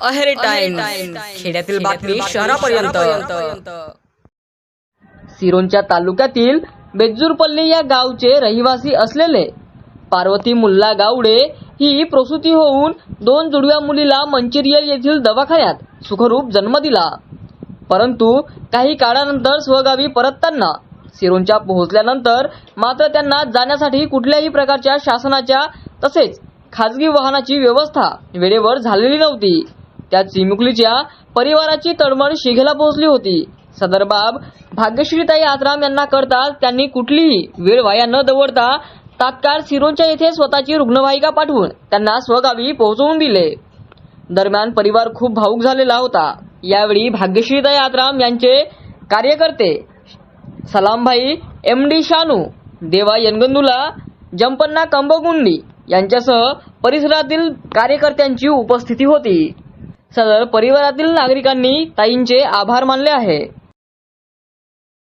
Aheri time खेड्यातील बातमी शहरापर्यंत. सिरोंचा तालुक्यातील बेज्जूरपल्ली या गावचे रहिवासी असलेले पार्वती मुल्ला गावडे ही प्रसूती होऊन दोन जुडव्या मुलीला मंचिरियल येथील दवाखान्यात सुखरूप जन्म दिला. परंतु काही काळानंतर स्वगावी परतताना सिरोंचा पोहोचल्यानंतर मात्र त्यांना जाण्यासाठी कुठल्याही प्रकारच्या शासनाच्या तसेच खाजगी वाहनाची व्यवस्था वेळेवर झालेली नव्हती. त्यात चिमुकलीच्या परिवाराची तडमड शिघेला पोहोचली होती. सदर बाब भाग्यश्रीताई आत्राम यांना करताच त्यांनी कुठलीही वेळ वाया न दवडता तात्काळ सिरोंच्या येथे स्वतःची रुग्णवाहिका पाठवून त्यांना स्वगावी पोहोचवून दिले. दरम्यान परिवार खूप भाऊक झालेला होता. यावेळी भाग्यश्रीताई आत्राम यांचे कार्यकर्ते सलामभाई एम डी शानू देवा यनगंदुला जंपन्ना कंबगुंडी यांच्यासह परिसरातील कार्यकर्त्यांची उपस्थिती होती. सदर परिवारातील नागरिकांनी ताईंचे आभार मानले आहे.